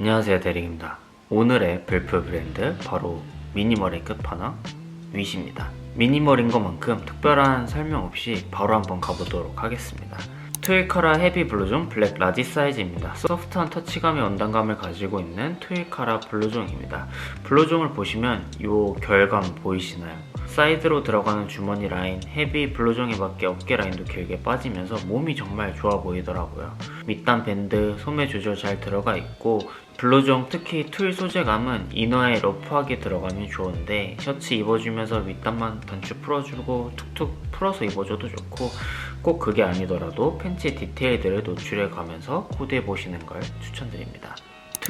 안녕하세요 대리입니다. 오늘의 벨프 브랜드 바로 미니멀의 끝판왕 위시입니다. 미니멀인 것만큼 특별한 설명 없이 바로 한번 가보도록 하겠습니다. 트윌 카라 헤비 블루종 블랙 라지 사이즈입니다. 소프트한 터치감의 원단감을 가지고 있는 트윌 카라 블루종입니다. 블루종을 보시면 이 결감 보이시나요? 사이드로 들어가는 주머니 라인 헤비 블루종에 맞게 어깨 라인도 길게 빠지면서 몸이 정말 좋아 보이더라고요 밑단 밴드 소매 조절 잘 들어가 있고 블루종 특히 툴 소재감은 이너에 러프하게 들어가면 좋은데 셔츠 입어주면서 밑단만 단추 풀어주고 툭툭 풀어서 입어줘도 좋고 꼭 그게 아니더라도 팬츠 디테일들을 노출해 가면서 코디해 보시는 걸 추천드립니다.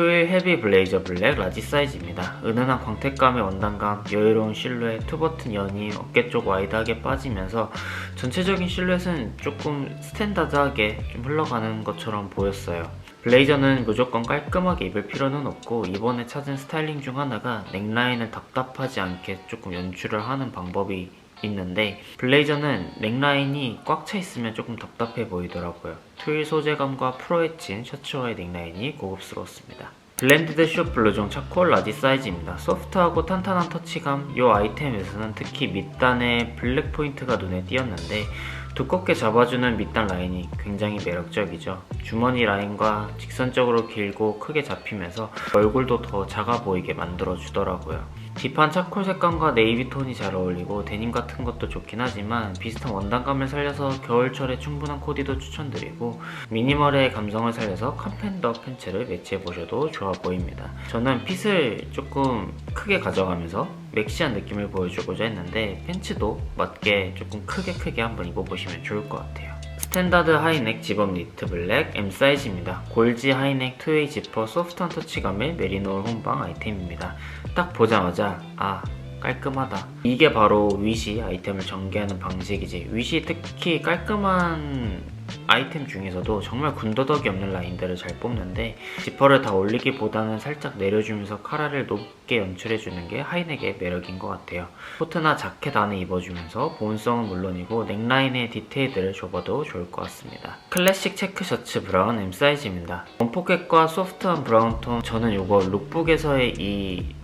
트윌 헤비 블레이저 블랙 라지 사이즈입니다. 은은한 광택감의 원단감, 여유로운 실루엣, 투버튼 연이 어깨 쪽 와이드하게 빠지면서 전체적인 실루엣은 조금 스탠다드하게 좀 흘러가는 것처럼 보였어요. 블레이저는 무조건 깔끔하게 입을 필요는 없고 이번에 찾은 스타일링 중 하나가 넥라인을 답답하지 않게 조금 연출을 하는 방법이 있는데 블레이저는 넥라인이 꽉 차 있으면 조금 답답해 보이더라고요. 트윌 소재감과 프로헤친 셔츠와의 넥라인이 고급스러웠습니다. 블렌디드 숏 블루종 차콜 라지 사이즈입니다. 소프트하고 탄탄한 터치감, 이 아이템에서는 특히 밑단에 블랙 포인트가 눈에 띄었는데 두껍게 잡아주는 밑단 라인이 굉장히 매력적이죠. 주머니 라인과 직선적으로 길고 크게 잡히면서 얼굴도 더 작아 보이게 만들어주더라고요. 딥한 차콜 색감과 네이비 톤이 잘 어울리고 데님 같은 것도 좋긴 하지만 비슷한 원단감을 살려서 겨울철에 충분한 코디도 추천드리고 미니멀의 감성을 살려서 컴팬더 팬츠를 매치해 보셔도 좋아 보입니다. 저는 핏을 조금 크게 가져가면서 맥시한 느낌을 보여주고자 했는데 팬츠도 맞게 조금 크게 크게 한번 입어보시면 좋을 것 같아요. 스탠다드 하이넥 집업 니트 블랙 M 사이즈입니다. 골지 하이넥 투웨이 지퍼 소프트한 터치감의 메리노울 혼방 아이템입니다. 딱 보자마자 아 깔끔하다. 이게 바로 위시 아이템을 전개하는 방식이지. 위시 특히 깔끔한 아이템 중에서도 정말 군더더기 없는 라인들을 잘 뽑는데 지퍼를 다 올리기보다는 살짝 내려주면서 카라를 높게 연출해주는 게 하이넥의 매력인 것 같아요. 코트나 자켓 안에 입어주면서 보온성은 물론이고 넥라인의 디테일들을 줘봐도 좋을 것 같습니다. 클래식 체크 셔츠 브라운 M 사이즈입니다. 원포켓과 소프트한 브라운 톤 저는 이거 룩북에서의 이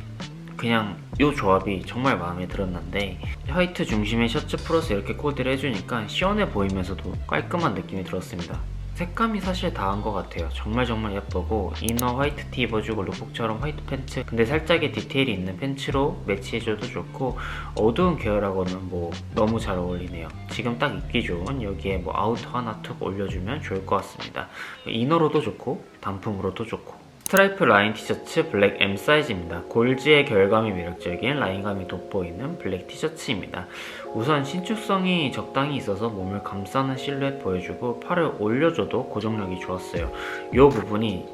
그냥 이 조합이 정말 마음에 들었는데 화이트 중심의 셔츠 플러스 이렇게 코디를 해주니까 시원해 보이면서도 깔끔한 느낌이 들었습니다. 색감이 사실 다한 것 같아요. 정말 정말 예쁘고 이너 화이트 티 입어주고 룩북처럼 화이트 팬츠 근데 살짝의 디테일이 있는 팬츠로 매치해줘도 좋고 어두운 계열하고는 뭐 너무 잘 어울리네요. 지금 딱 입기 좋은 여기에 뭐 아우터 하나 툭 올려주면 좋을 것 같습니다. 이너로도 좋고 단품으로도 좋고 스트라이프 라인 티셔츠 블랙 M 사이즈입니다. 골지의 결감이 매력적인 라인감이 돋보이는 블랙 티셔츠입니다. 우선 신축성이 적당히 있어서 몸을 감싸는 실루엣 보여주고 팔을 올려줘도 고정력이 좋았어요. 이 부분이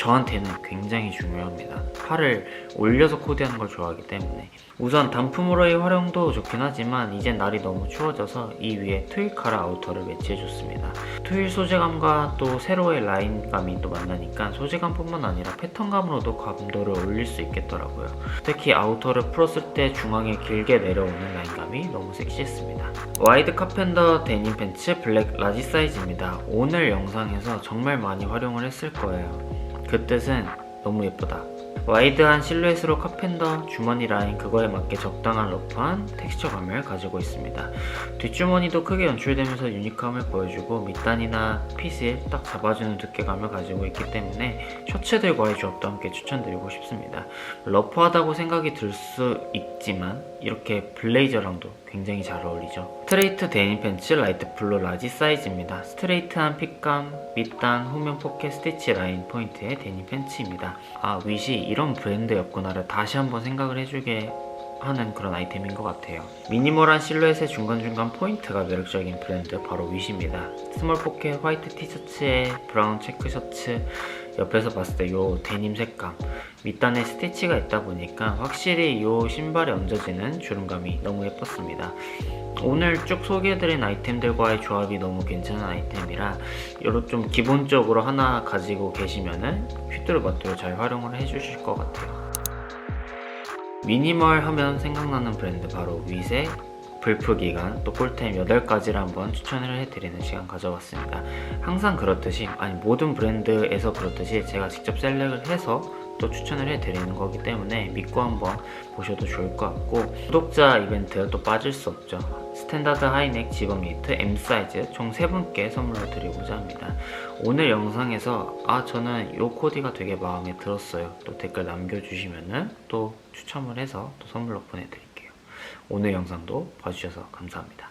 저한테는 굉장히 중요합니다. 팔을 올려서 코디하는 걸 좋아하기 때문에 우선 단품으로의 활용도 좋긴 하지만 이젠 날이 너무 추워져서 이 위에 트윌 카라 아우터를 매치해줬습니다. 트윌 소재감과 또 세로의 라인감이 또 만나니까 소재감뿐만 아니라 패턴감으로도 감도를 올릴 수 있겠더라고요. 특히 아우터를 풀었을 때 중앙에 길게 내려오는 라인감이 너무 섹시했습니다. 와이드 카펜더 데님 팬츠 블랙 라지 사이즈입니다. 오늘 영상에서 정말 많이 활용을 했을 거예요. 그 뜻은 너무 예쁘다. 와이드한 실루엣으로 카펜더 주머니 라인 그거에 맞게 적당한 러프한 텍스처감을 가지고 있습니다. 뒷주머니도 크게 연출되면서 유니크함을 보여주고 밑단이나 핏을 딱 잡아주는 두께감을 가지고 있기 때문에 셔츠들과의 조합도 함께 추천드리고 싶습니다. 러프하다고 생각이 들 수 있지만 이렇게 블레이저랑도 굉장히 잘 어울리죠. 스트레이트 데님 팬츠 라이트 블루 라지 사이즈입니다. 스트레이트한 핏감, 밑단, 후면 포켓 스티치 라인 포인트의 데님 팬츠입니다. 아 윗이 이런 브랜드였구나를 다시 한번 생각을 해주게 하는 그런 아이템인 것 같아요. 미니멀한 실루엣의 중간중간 포인트가 매력적인 브랜드 바로 윗입니다. 스몰 포켓 화이트 티셔츠에 브라운 체크 셔츠 옆에서 봤을 때이 데님 색감 밑단에 스티치가 있다 보니까 확실히 이 신발에 얹어지는 주름감이 너무 예뻤습니다. 오늘 쭉 소개해드린 아이템들과의 조합이 너무 괜찮은 아이템이라 이런 좀 기본적으로 하나 가지고 계시면은 휘뚜루마뚜루 잘 활용을 해주실 것 같아요. 미니멀 하면 생각나는 브랜드 바로 윗의 불프 기간 또 꿀템 8가지를 한번 추천을 해드리는 시간 가져봤습니다. 항상 그렇듯이 아니 모든 브랜드에서 그렇듯이 제가 직접 셀렉을 해서 또 추천을 해드리는 거기 때문에 믿고 한번 보셔도 좋을 것 같고 구독자 이벤트 또 빠질 수 없죠. 스탠다드 하이넥 지번 미트 M 사이즈 총 3분께 선물로 드리고자 합니다. 오늘 영상에서 아 저는 요 코디가 되게 마음에 들었어요. 또 댓글 남겨주시면은 또 추첨을 해서 또 선물로 보내드릴게요. 오늘 영상도 봐주셔서 감사합니다.